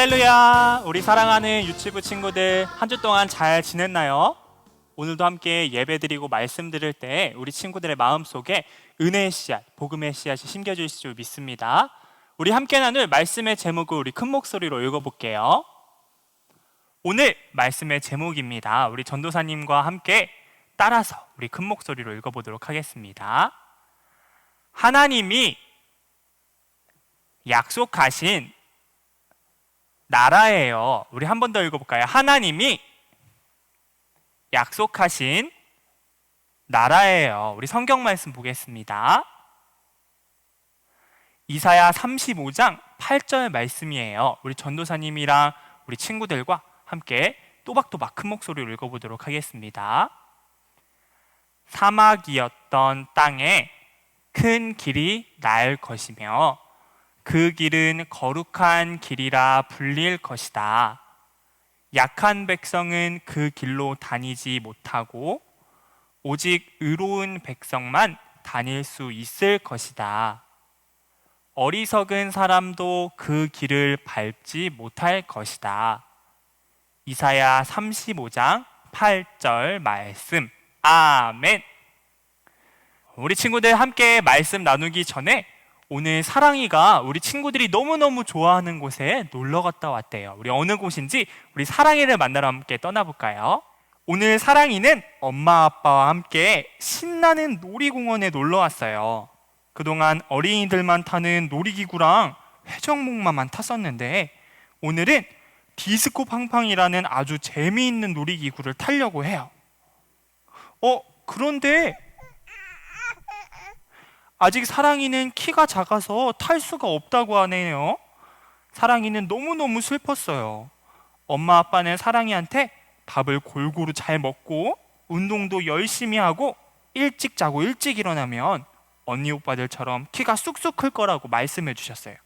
할렐루야! 우리 사랑하는 유치부 친구들 한 주 동안 잘 지냈나요? 오늘도 함께 예배 드리고 말씀 드릴 때 우리 친구들의 마음 속에 은혜의 씨앗, 복음의 씨앗이 심겨질 줄 믿습니다. 우리 함께 나눌 말씀의 제목을 우리 큰 목소리로 읽어볼게요. 오늘 말씀의 제목입니다. 우리 전도사님과 함께 따라서 우리 큰 목소리로 읽어보도록 하겠습니다. 하나님이 약속하신 나라예요. 우리 한 번 더 읽어볼까요? 하나님이 약속하신 나라예요. 우리 성경 말씀 보겠습니다. 이사야 35장 8절 말씀이에요. 우리 전도사님이랑 우리 친구들과 함께 또박또박 큰 목소리로 읽어보도록 하겠습니다. 사막이었던 땅에 큰 길이 날 것이며 그 길은 거룩한 길이라 불릴 것이다. 약한 백성은 그 길로 다니지 못하고 오직 의로운 백성만 다닐 수 있을 것이다. 어리석은 사람도 그 길을 밟지 못할 것이다. 이사야 35장 8절 말씀. 아멘. 우리 친구들 함께 말씀 나누기 전에 오늘 사랑이가 우리 친구들이 너무너무 좋아하는 곳에 놀러 갔다 왔대요. 우리 어느 곳인지 우리 사랑이를 만나러 함께 떠나볼까요? 오늘 사랑이는 엄마 아빠와 함께 신나는 놀이공원에 놀러 왔어요. 그동안 어린이들만 타는 놀이기구랑 회전목마만 탔었는데 오늘은 디스코 팡팡이라는 아주 재미있는 놀이기구를 타려고 해요. 어, 그런데 아직 사랑이는 키가 작아서 탈 수가 없다고 하네요. 사랑이는 너무너무 슬펐어요. 엄마 아빠는 사랑이한테 밥을 골고루 잘 먹고 운동도 열심히 하고 일찍 자고 일찍 일어나면 언니 오빠들처럼 키가 쑥쑥 클 거라고 말씀해 주셨어요.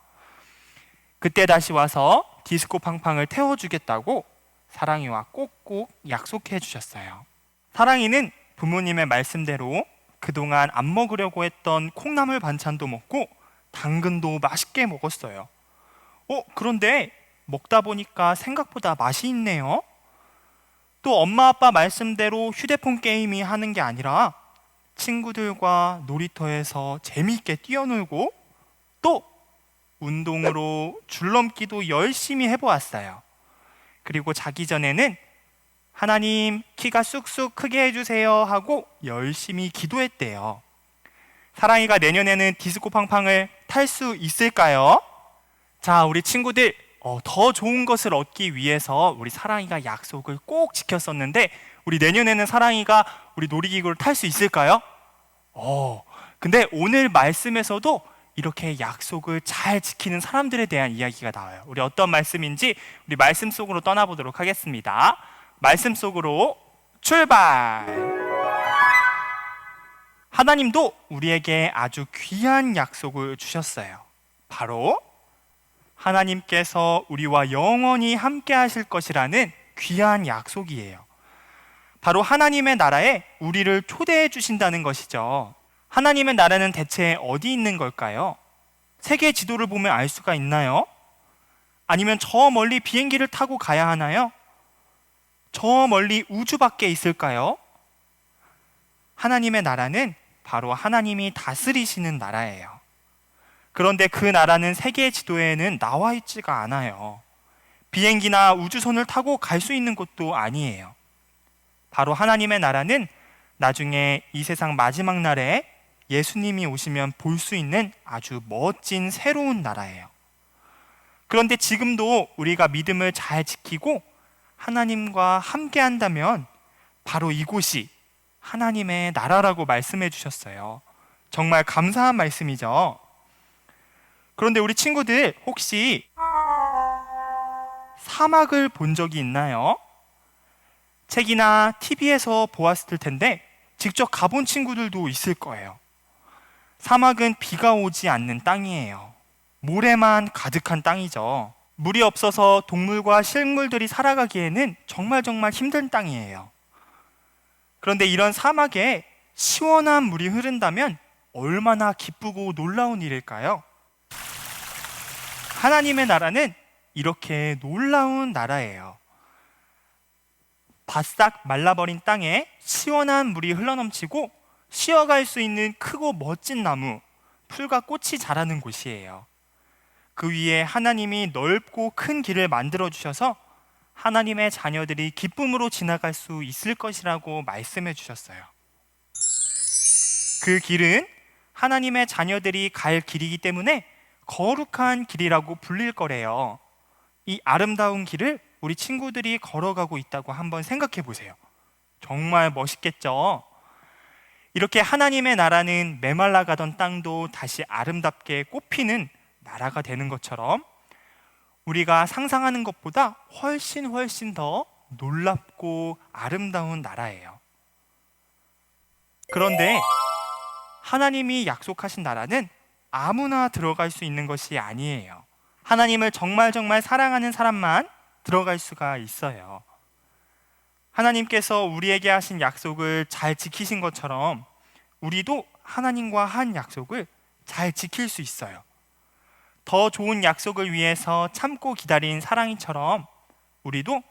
그때 다시 와서 디스코 팡팡을 태워주겠다고 사랑이와 꼭꼭 약속해 주셨어요. 사랑이는 부모님의 말씀대로 그동안 안 먹으려고 했던 콩나물 반찬도 먹고 당근도 맛있게 먹었어요. 어, 그런데 먹다 보니까 생각보다 맛이 있네요. 또 엄마 아빠 말씀대로 휴대폰 게임이 하는 게 아니라 친구들과 놀이터에서 재미있게 뛰어놀고 또 운동으로 줄넘기도 열심히 해보았어요. 그리고 자기 전에는 하나님 키가 쑥쑥 크게 해주세요 하고 열심히 기도했대요. 사랑이가 내년에는 디스코 팡팡을 탈 수 있을까요? 자, 우리 친구들 어, 더 좋은 것을 얻기 위해서 우리 사랑이가 약속을 꼭 지켰었는데 우리 내년에는 사랑이가 우리 놀이기구를 탈 수 있을까요? 어, 근데 오늘 말씀에서도 이렇게 약속을 잘 지키는 사람들에 대한 이야기가 나와요. 우리 어떤 말씀인지 우리 말씀 속으로 떠나보도록 하겠습니다. 말씀 속으로 출발! 하나님도 우리에게 아주 귀한 약속을 주셨어요. 바로 하나님께서 우리와 영원히 함께 하실 것이라는 귀한 약속이에요. 바로 하나님의 나라에 우리를 초대해 주신다는 것이죠. 하나님의 나라는 대체 어디 있는 걸까요? 세계 지도를 보면 알 수가 있나요? 아니면 저 멀리 비행기를 타고 가야 하나요? 저 멀리 우주 밖에 있을까요? 하나님의 나라는 바로 하나님이 다스리시는 나라예요. 그런데 그 나라는 세계 지도에는 나와 있지가 않아요. 비행기나 우주선을 타고 갈 수 있는 곳도 아니에요. 바로 하나님의 나라는 나중에 이 세상 마지막 날에 예수님이 오시면 볼 수 있는 아주 멋진 새로운 나라예요. 그런데 지금도 우리가 믿음을 잘 지키고 하나님과 함께 한다면 바로 이곳이 하나님의 나라라고 말씀해 주셨어요. 정말 감사한 말씀이죠. 그런데 우리 친구들 혹시 사막을 본 적이 있나요? 책이나 TV에서 보았을 텐데 직접 가본 친구들도 있을 거예요. 사막은 비가 오지 않는 땅이에요. 모래만 가득한 땅이죠. 물이 없어서 동물과 식물들이 살아가기에는 정말 정말 힘든 땅이에요. 그런데 이런 사막에 시원한 물이 흐른다면 얼마나 기쁘고 놀라운 일일까요? 하나님의 나라는 이렇게 놀라운 나라예요. 바싹 말라버린 땅에 시원한 물이 흘러넘치고 쉬어갈 수 있는 크고 멋진 나무, 풀과 꽃이 자라는 곳이에요. 그 위에 하나님이 넓고 큰 길을 만들어 주셔서 하나님의 자녀들이 기쁨으로 지나갈 수 있을 것이라고 말씀해 주셨어요. 그 길은 하나님의 자녀들이 갈 길이기 때문에 거룩한 길이라고 불릴 거래요. 이 아름다운 길을 우리 친구들이 걸어가고 있다고 한번 생각해 보세요. 정말 멋있겠죠? 이렇게 하나님의 나라는 메말라 가던 땅도 다시 아름답게 꽃피는 나라가 되는 것처럼 우리가 상상하는 것보다 훨씬 훨씬 더 놀랍고 아름다운 나라예요. 그런데 하나님이 약속하신 나라는 아무나 들어갈 수 있는 것이 아니에요. 하나님을 정말 정말 사랑하는 사람만 들어갈 수가 있어요. 하나님께서 우리에게 하신 약속을 잘 지키신 것처럼 우리도 하나님과 한 약속을 잘 지킬 수 있어요. 더 좋은 약속을 위해서 참고 기다린 사랑이처럼 우리도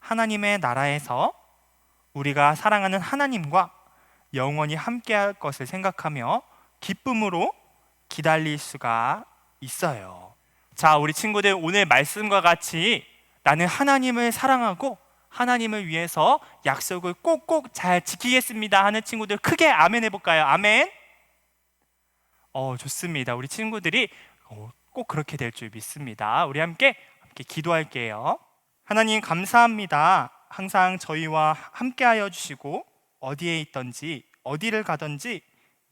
하나님의 나라에서 우리가 사랑하는 하나님과 영원히 함께할 것을 생각하며 기쁨으로 기다릴 수가 있어요. 자, 우리 친구들 오늘 말씀과 같이 나는 하나님을 사랑하고 하나님을 위해서 약속을 꼭꼭 잘 지키겠습니다 하는 친구들 크게 아멘 해볼까요? 아멘. 어, 좋습니다. 우리 친구들이 어, 꼭 그렇게 될 줄 믿습니다. 우리 함께 함께 기도할게요. 하나님 감사합니다. 항상 저희와 함께하여 주시고 어디에 있든지 어디를 가든지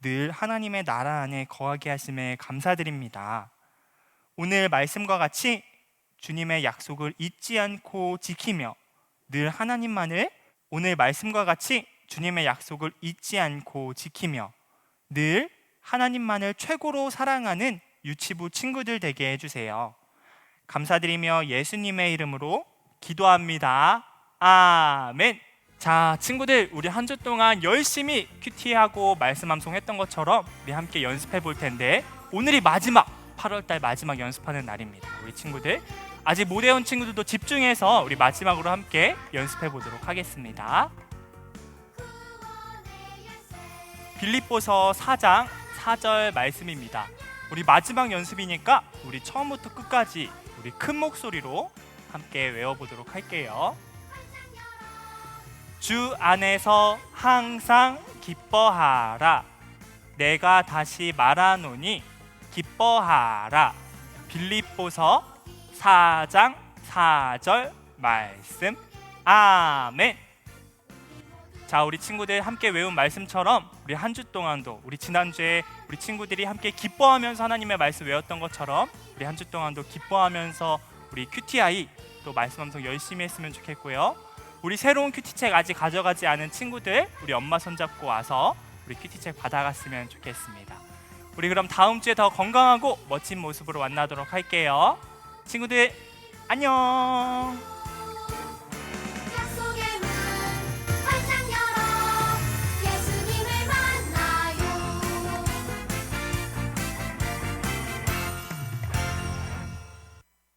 늘 하나님의 나라 안에 거하게 하심에 감사드립니다. 오늘 말씀과 같이 주님의 약속을 잊지 않고 지키며 늘 하나님만을 오늘 말씀과 같이 주님의 약속을 잊지 않고 지키며 늘 하나님만을 최고로 사랑하는 유치부 친구들 되게 해주세요. 감사드리며 예수님의 이름으로 기도합니다. 아멘. 자, 친구들, 우리 한 주 동안 열심히 큐티하고 말씀 암송했던 것처럼 우리 함께 연습해 볼 텐데 오늘이 마지막 8월달 마지막 연습하는 날입니다. 우리 친구들 아직 못 외운 친구들도 집중해서 우리 마지막으로 함께 연습해 보도록 하겠습니다. 빌립보서 4장 4절 말씀입니다. 우리 마지막 연습이니까 우리 처음부터 끝까지 우리 큰 목소리로 함께 외워보도록 할게요. 주 안에서 항상 기뻐하라. 내가 다시 말하노니 기뻐하라. 빌립보서 4장 4절 말씀. 아멘. 자, 우리 친구들 함께 외운 말씀처럼 우리 한 주 동안도 우리 지난주에 우리 친구들이 함께 기뻐하면서 하나님의 말씀 외웠던 것처럼 우리 한 주 동안도 기뻐하면서 우리 QTI 또 말씀 함성 열심히 했으면 좋겠고요. 우리 새로운 큐티책 아직 가져가지 않은 친구들 우리 엄마 손잡고 와서 우리 큐티책 받아갔으면 좋겠습니다. 우리 그럼 다음 주에 더 건강하고 멋진 모습으로 만나도록 할게요. 친구들 안녕.